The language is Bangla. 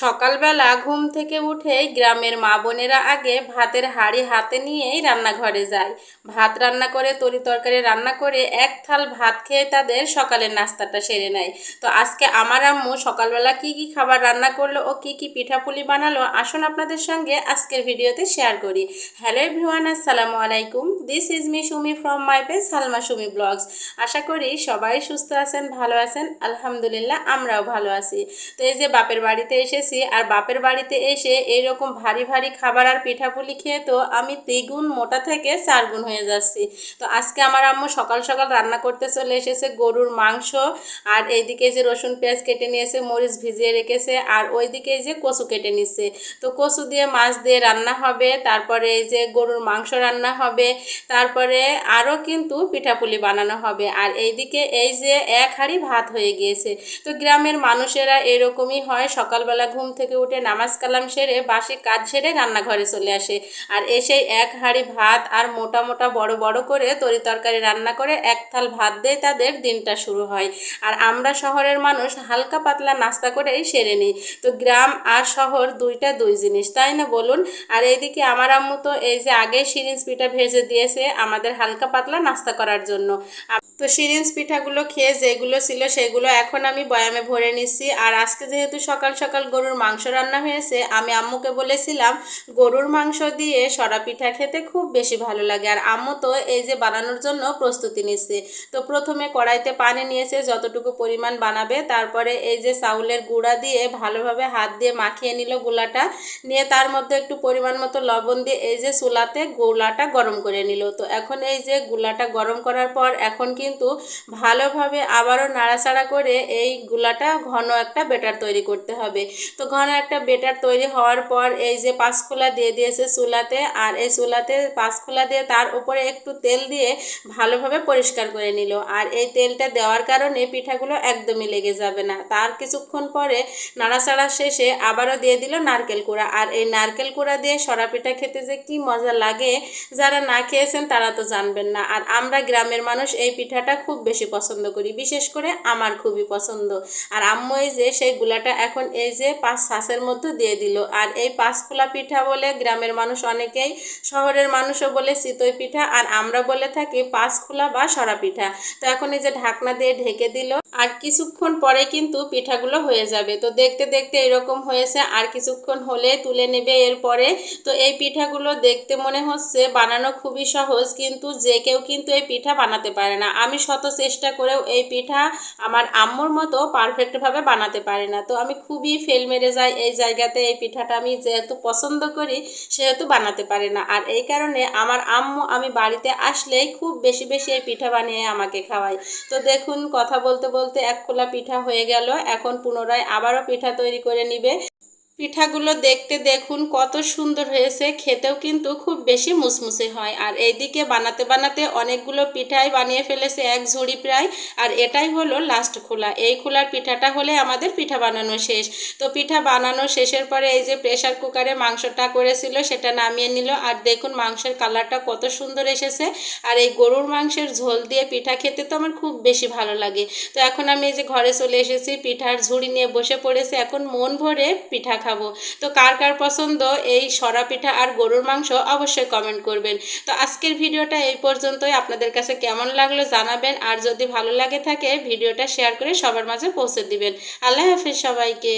সকালবেলা ঘুম থেকে উঠেই গ্রামের মা বোনেরা আগে ভাতের হাঁড়ি হাতে নিয়েই রান্নাঘরে যায়। ভাত রান্না করে, তরি তরকারি রান্না করে এক থাল ভাত খেয়ে তাদের সকালের নাস্তাটা সেরে নেয়। তো আজকে আমার আম্মু সকালবেলা কি কি খাবার রান্না করল ও কি কি পিঠাপুলি বানালো আসুন আপনাদের সঙ্গে আজকের ভিডিওতে শেয়ার করি। হ্যালো এভরিওয়ান, আসসালামু আলাইকুম। This is me Sumi from my page Salma Sumi vlogs. আশা করি সবাই সুস্থ আছেন, ভালো আছেন। আলহামদুলিল্লাহ, আমরাও ভালো আছি। তো এই যে বাপের বাড়িতে এসেছি আর বাপের বাড়িতে এসে এইরকম ভারী ভারী খাবার আর পিঠাপুলি খেয়ে তো আমি দ্বিগুণ মোটা থেকে চারগুণ হয়ে যাচ্ছি। তো আজকে আমার আম্মু সকাল সকাল রান্না করতে চলে এসেছে গরুর মাংস আর এইদিকে যে রসুন, পেঁয়াজ কেটে নিয়েছে, মরিচ ভিজিয়ে রেখেছে আর ওইদিকে যে কচু কেটে নিচ্ছে। তো কচু দিয়ে মাছ দিয়ে রান্না হবে, তারপরে এই যে গরুর মাংস রান্না হবে, তারপরে আরও কিন্তু পিঠাপুলি বানানো হবে আর এইদিকে এই যে এক হাঁড়ি ভাত হয়ে গিয়েছে। তো গ্রামের মানুষেরা এরকমই হয়, সকালবেলা ঘুম থেকে উঠে নামাজ কালাম সেরে বাসি কাজ সেরে রান্নাঘরে চলে আসে। আর এসেই এক হাঁড়ি ভাত আর মোটা মোটা বড় বড় করে তরি তরকারি রান্না করে এক থাল ভাত দিয়ে তাদের দিনটা শুরু হয়। আর আমরা শহরের মানুষ হালকা পাতলা নাস্তা করেই সেরে নিই। তো গ্রাম আর শহর দুইটা দুই জিনিস, তাই না বলুন? আর এইদিকে আমার আম্মু তো এই যে আগে সিরিঞ্জ পিঠা ভেজে দিয়েছে আমাদের হালকা পাতলা নাস্তা করার জন্য। তো সিরিঞ্জ পিঠাগুলো খেয়ে যেগুলো ছিল সেগুলো এখন আমি বয়ামে ভরে নিচ্ছি। আর আজকে যেহেতু সকাল সকাল গরুর মাংস রান্না হয়েছে, আমি আম্মুকে বলেছিলাম, গরুর মাংস দিয়ে সরা পিঠা খেতে খুব বেশি ভালো লাগে। আর আম্মু তো এই যে বানানোর জন্য প্রস্তুতি নিচ্ছে। তো প্রথমে কড়াইতে পানি নিয়েছে, যতটুকু পরিমাণ বানাবে, তারপরে এই যে চাউলের গুঁড়া দিয়ে ভালোভাবে হাত দিয়ে মাখিয়ে নিল গুলাটা। নিয়ে তার মধ্যে একটু পরিমাণ মতো লবণ দিয়ে এই যে চুলাতে গোলাটা গরম করে নিল। তো এখন এই যে গুলাটা গরম করার পর এখন কিন্তু ভালোভাবে আবারও নাড়াচাড়া করে এই গুলাটা ঘন একটা বেটার তৈরি করতে হবে। তো ঘন একটা বেটার তৈরি হওয়ার পর এই যে পাঁচখোলা দিয়ে দিয়েছে চুলাতে, আর এই চুলাতে পাঁচখোলা দিয়ে তার উপরে একটু তেল দিয়ে ভালোভাবে পরিষ্কার করে নিল। আর এই তেলটা দেওয়ার কারণে পিঠাগুলো একদমই লেগে যাবে না। তার কিছুক্ষণ পরে নাড়াচাড়া শেষে আবারও দিয়ে দিল নারকেল কুড়া। আর এই নারকেল কুড়া দিয়ে সরা পিঠা খেতে যে কি মজা লাগে, যারা না খেয়েছেন তারা তো জানবেন না। আর আমরা গ্রামের মানুষ এই পিঠাটা খুব বেশি পছন্দ করি, বিশেষ করে আমার খুবই পছন্দ। আর আম্মু এই যে সেই গুলাটা এখন এই যে পাঁচ শাঁসের মধ্যে দিয়ে দিল। আর এই পাঁচখোলা পিঠা বলে গ্রামের মানুষ অনেকেই শহরের মানুষও বলে চিতই পিঠা, আর আমরা বলে থাকি পাঁচখোলা বা সরা পিঠা। তো এখন এই যে ঢাকনা দিয়ে ঢেকে দিল, আর কিছুক্ষণ পরে কিন্তু পিঠাগুলো হয়ে যাবে। তো দেখতে দেখতে এরকম হয়েছে, আর কিছুক্ষণ হলে তুলে নেবে এরপরে। তো এই পিঠাগুলো দেখতে মনে হচ্ছে বানানো খুবই সহজ, কিন্তু যে কেউ কিন্তু এই পিঠা বানাতে পারে না। আমি শত চেষ্টা করেও এই পিঠা আমার আম্মুর মতো পারফেক্টভাবে বানাতে পারি না। তো আমি খুবই ফেল মেরে যায়, এই জায়গাতে এই পিঠাটা আমি যেহেতু পছন্দ করি, সেহেতু বানাতে পারি না। আর এই কারণে আমার আম্মু আমি বাড়িতে আসলেই খুব বেশি বেশি এই পিঠা বানিয়ে আমাকে খাওয়াই তো দেখুন, কথা বলতে বলতে এক খোলা পিঠা হয়ে গেল। এখন পুনরায় আবারও পিঠা তৈরি করে নিবে। পিঠাগুলো দেখতে দেখুন, কত সুন্দর হয়েছে। খেতেও কিন্তু খুব বেশি মুসমুসে হয়। আর এইদিকে বানাতে বানাতে অনেকগুলো পিঠাই বানিয়ে ফেলেছে এক ঝুড়ি প্রায়। আর এটাই হলো লাস্ট খোলা। এই খোলার পিঠাটা হলে আমাদের পিঠা বানানো শেষ। তো পিঠা বানানো শেষের পরে এই যে প্রেশার কুকারে মাংসটা করেছিল, সেটা নামিয়ে নিল। আর দেখুন মাংসের কালারটা কত সুন্দর এসেছে। আর এই গরুর মাংসের ঝোল দিয়ে পিঠা খেতে তো আমার খুব বেশি ভালো লাগে। তো এখন আমি এই যে ঘরে চলে এসেছি, পিঠার ঝুড়ি নিয়ে বসে পড়েছে। এখন মন ভরে পিঠা খাব তো কার কার পছন্দ এই সরা পিঠা আর গরুর মাংস অবশ্যই কমেন্ট করবেন। তো আজকের ভিডিওটা এই পর্যন্তই। আপনাদের কাছে কেমন লাগল জানাবেন। আর যদি ভালো লাগে থাকে, ভিডিওটা শেয়ার করে সবার মাঝে পৌঁছে দিবেন। আল্লাহ হাফিজ সবাইকে।